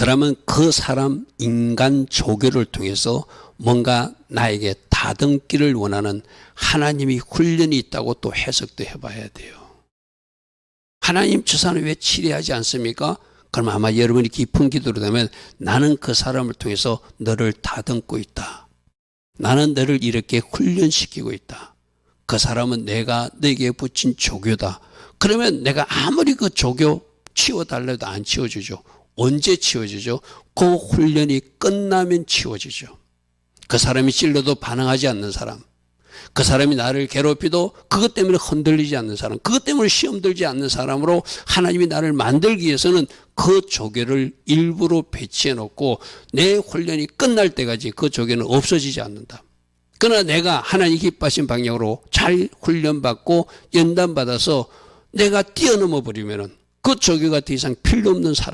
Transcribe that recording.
그러면 그 사람 인간 조교를 통해서 뭔가 나에게 다듬기를 원하는 하나님이 훈련이 있다고 또 해석도 해봐야 돼요. 하나님 저 사람 왜 치료하지 않습니까? 그럼 아마 여러분이 깊은 기도로 되면 나는 그 사람을 통해서 너를 다듬고 있다. 나는 너를 이렇게 훈련시키고 있다. 그 사람은 내가 내게 붙인 조교다. 그러면 내가 아무리 그 조교 치워달래도 안 치워주죠. 언제 치워주죠? 그 훈련이 끝나면 치워지죠. 그 사람이 찔러도 반항하지 않는 사람. 그 사람이 나를 괴롭히도 그것 때문에 흔들리지 않는 사람. 그것 때문에 시험 들지 않는 사람으로 하나님이 나를 만들기 위해서는 그 조교를 일부러 배치해 놓고 내 훈련이 끝날 때까지 그 조교는 없어지지 않는다. 그러나 내가 하나님 기뻐하신 방향으로 잘 훈련받고 연단받아서 내가 뛰어넘어 버리면은 그 조교가 더 이상 필요 없는 사람